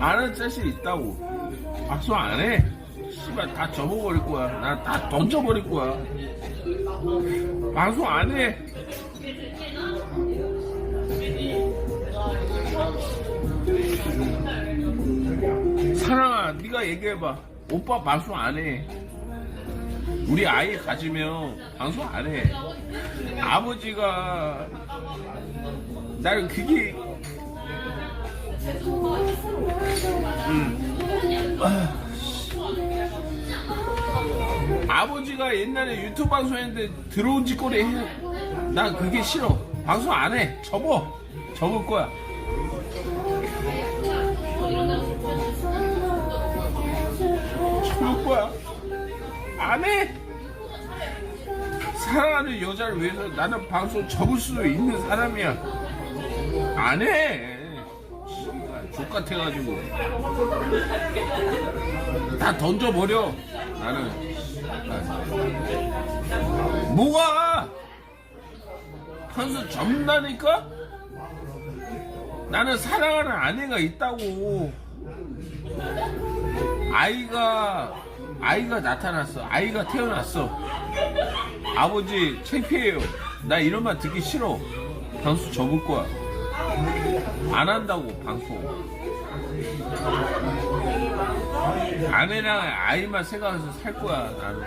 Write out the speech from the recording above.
아는 자신 있다고. 방송 안 해. 씨발 다 접어버릴 거야. 나 다 던져버릴 거야. 방송 안 해. 사랑아, 네가 얘기해봐. 오빠 방송 안 해. 우리 아이 가지면 방송 안 해. 아버지가 나는 그게 아, 아버지가 옛날에 유튜브 방송했는데 들어온 짓거리 해. 난 그게 싫어. 방송 안 해. 접어. 접을 거야. 접을 거야. 안 해. 사랑하는 여자를 위해서 나는 방송 접을 수 있는 사람이야. 안 해. 씨발, 족같아가지고. 다 던져버려. 나는. 뭐가? 한수 접는다니까? 나는 사랑하는 아내가 있다고. 아이가, 아이가 나타났어. 아이가 태어났어. 아버지, 창피해요. 나 이런 말 듣기 싫어. 방수 접을 거야. 안 한다고, 방송. 아내랑 아이만 생각해서 살 거야, 나는.